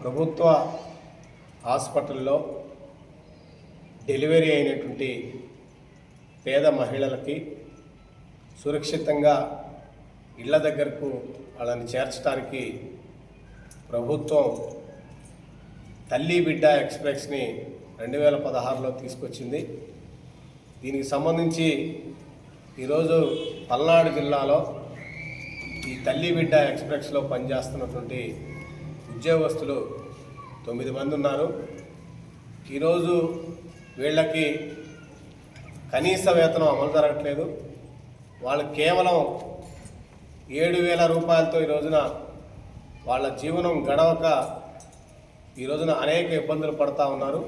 ప్రభుత్వ హాస్పిటల్లో డెలివరీ అయినటువంటి పేద మహిళలకి సురక్షితంగా ఇళ్ళ దగ్గరకు వాళ్ళని చేర్చడానికి ప్రభుత్వం తల్లి బిడ్డ ఎక్స్ప్రెస్ని రెండు వేల పదహారులో తీసుకొచ్చింది. దీనికి సంబంధించి ఈరోజు పల్నాడు జిల్లాలో ఈ తల్లి బిడ్డ ఎక్స్ప్రెస్లో పనిచేస్తున్నటువంటి ఉద్యోగస్తులు తొమ్మిది మంది ఉన్నారు. ఈరోజు వీళ్ళకి కనీస వేతనం అమలు జరగట్లేదు. వాళ్ళు కేవలం ఏడు వేల రూపాయలతో ఈ రోజున వాళ్ళ జీవనం గడవక ఈ రోజున అనేక ఇబ్బందులు పడుతూ ఉన్నారు.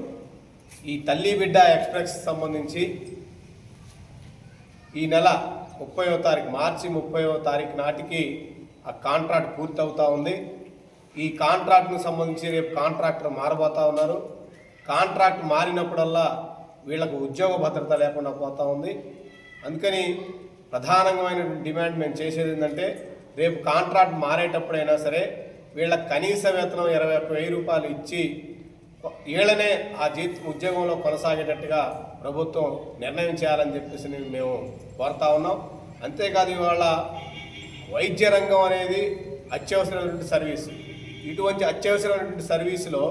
ఈ తల్లి బిడ్డ ఎక్స్ప్రెస్ సంబంధించి ఈ నెల ముప్పైవ తారీఖు మార్చి ముప్పైవ తారీఖు నాటికి ఆ కాంట్రాక్ట్ పూర్తి ఉంది. ఈ కాంట్రాక్ట్ను సంబంధించి రేపు కాంట్రాక్టర్ మారబోతూ ఉన్నారు. కాంట్రాక్ట్ మారినప్పుడల్లా వీళ్ళకు ఉద్యోగ భద్రత లేకుండా పోతా ఉంది. అందుకని ప్రధానమైన డిమాండ్ మేము చేసేది ఏంటంటే రేపు కాంట్రాక్ట్ మారేటప్పుడైనా సరే వీళ్ళకి కనీస వేతనం ఇరవై ఒక్క వెయ్యి రూపాయలు ఇచ్చి వీళ్ళనే ఆ జీత ఉద్యోగంలో కొనసాగేటట్టుగా ప్రభుత్వం నిర్ణయం చేయాలని చెప్పేసి మేము కోరుతా ఉన్నాం. అంతేకాదు ఇవాళ వైద్య రంగం అనేది అత్యవసరమైనటువంటి సర్వీసు. ఇటువంటి అత్యవసరమైనటువంటి సర్వీసులో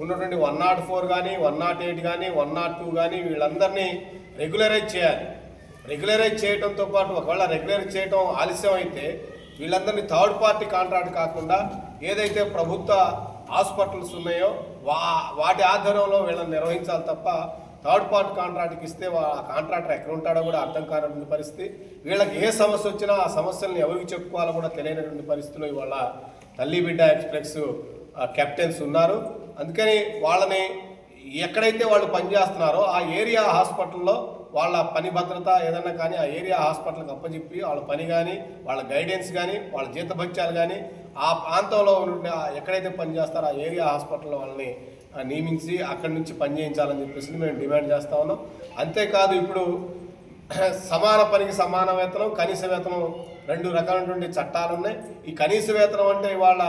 ఉన్నటువంటి వన్ నాట్ ఫోర్ కానీ వన్ నాట్ ఎయిట్ కానీ వన్ నాట్ టూ కానీ వీళ్ళందరినీ రెగ్యులరైజ్ చేయాలి. రెగ్యులరైజ్ చేయడంతో పాటు ఒకవేళ రెగ్యులరైజ్ చేయడం ఆలస్యం అయితే వీళ్ళందరినీ థర్డ్ పార్టీ కాంట్రాక్ట్ కాకుండా ఏదైతే ప్రభుత్వ హాస్పిటల్స్ ఉన్నాయో వా వాటి ఆధ్వర్యంలో వీళ్ళని నిర్వహించాలి తప్ప థర్డ్ పార్టీ కాంట్రాక్ట్కి ఇస్తే ఆ కాంట్రాక్టర్ ఎక్కడ ఉంటాడో కూడా అర్థం కానటువంటి పరిస్థితి. వీళ్ళకి ఏ సమస్య వచ్చినా ఆ సమస్యలను ఎవరికి చెప్పుకోవాలో కూడా తెలియనటువంటి పరిస్థితిలో ఇవాళ తల్లి బిడ్డ ఎక్స్ప్రెస్ కెప్టెన్స్ ఉన్నారు. అందుకని వాళ్ళని ఎక్కడైతే వాళ్ళు పనిచేస్తున్నారో ఆ ఏరియా హాస్పిటల్లో వాళ్ళ పని భద్రత ఏదన్నా కానీ ఆ ఏరియా హాస్పిటల్కి అప్పచెప్పి వాళ్ళ పని కానీ వాళ్ళ గైడెన్స్ కానీ వాళ్ళ జీతభత్యాలు కానీ ఆ ప్రాంతంలో ఉన్న ఎక్కడైతే పనిచేస్తారో ఆ ఏరియా హాస్పిటల్లో వాళ్ళని నియమించి అక్కడి నుంచి పని చేయించాలని చెప్పేసి మేము డిమాండ్ చేస్తా ఉన్నాం. అంతేకాదు ఇప్పుడు సమాన పనికి సమాన వేతనం కనీస వేతనం రెండు రకాలైనటువంటి చట్టాలు ఉన్నాయి. ఈ కనీస వేతనం అంటే ఇవాళ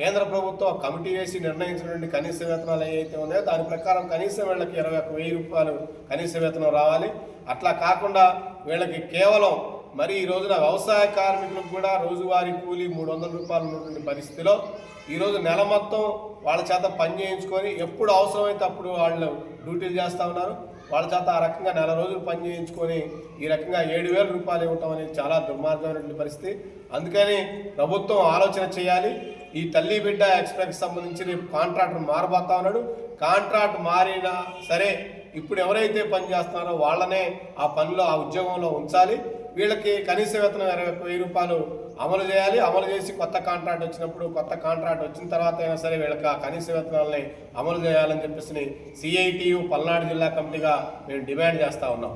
కేంద్ర ప్రభుత్వం కమిటీ వేసి నిర్ణయించినటువంటి కనీస వేతనాలు ఏవైతే ఉన్నాయో దాని ప్రకారం కనీసం వీళ్ళకి ఇరవై వెయ్యి రూపాయలు కనీస వేతనం రావాలి. అట్లా కాకుండా వీళ్ళకి కేవలం మరి ఈ రోజున వ్యవసాయ కార్మికులకు కూడా రోజువారీ కూలీ మూడు వందల రూపాయలు ఉన్నటువంటి పరిస్థితిలో ఈరోజు నెల మొత్తం వాళ్ళ చేత పని చేయించుకొని ఎప్పుడు అవసరమైతే అప్పుడు వాళ్ళు డ్యూటీలు చేస్తూ ఉన్నారు. వాళ్ళ చేత ఆ రకంగా నెల రోజులు పని చేయించుకొని ఈ రకంగా ఏడు వేల రూపాయలు ఇవ్వటం అనేది చాలా దుర్మార్గమైనటువంటి పరిస్థితి. అందుకని ప్రభుత్వం ఆలోచన చేయాలి. ఈ తల్లి బిడ్డ ఎక్స్ప్రెస్కి సంబంధించి రేపు కాంట్రాక్టర్ మారబోతా ఉన్నాడు. కాంట్రాక్ట్ మారినా సరే ఇప్పుడు ఎవరైతే పని చేస్తున్నారో వాళ్ళనే ఆ పనిలో ఆ ఉద్యోగంలో ఉంచాలి. వీళ్ళకి కనీస వేతనం ఇరవై వెయ్యి రూపాయలు అమలు చేయాలి. అమలు చేసి కొత్త కాంట్రాక్ట్ వచ్చినప్పుడు కొత్త కాంట్రాక్ట్ వచ్చిన తర్వాత అయినా సరే వీళ్ళకి ఆ కనీస వేతనాలని అమలు చేయాలని చెప్పేసి సిఐటియు పల్నాడు జిల్లా కమిటీగా మేము డిమాండ్ చేస్తూ ఉన్నాం.